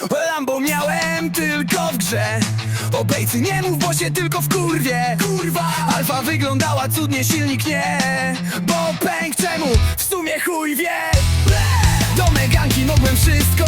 Lambo miałem tylko w grze. Obejcy nie mów, bo się tylko w kurwie. Kurwa! Alfa wyglądała cudnie, silnik nie. Bo pęk czemu? W sumie chuj wie. Do meganki mogłem wszystko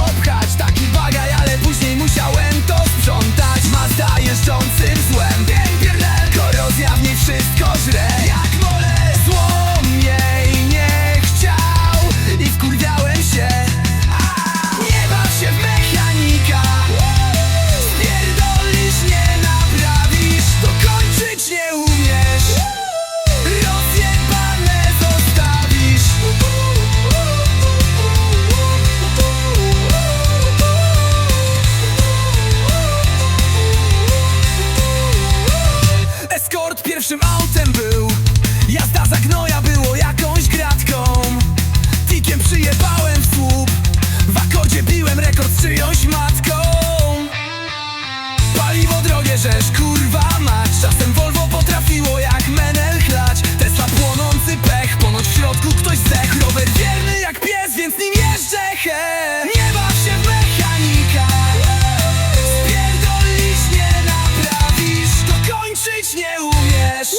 Pierwszym autem był wiesz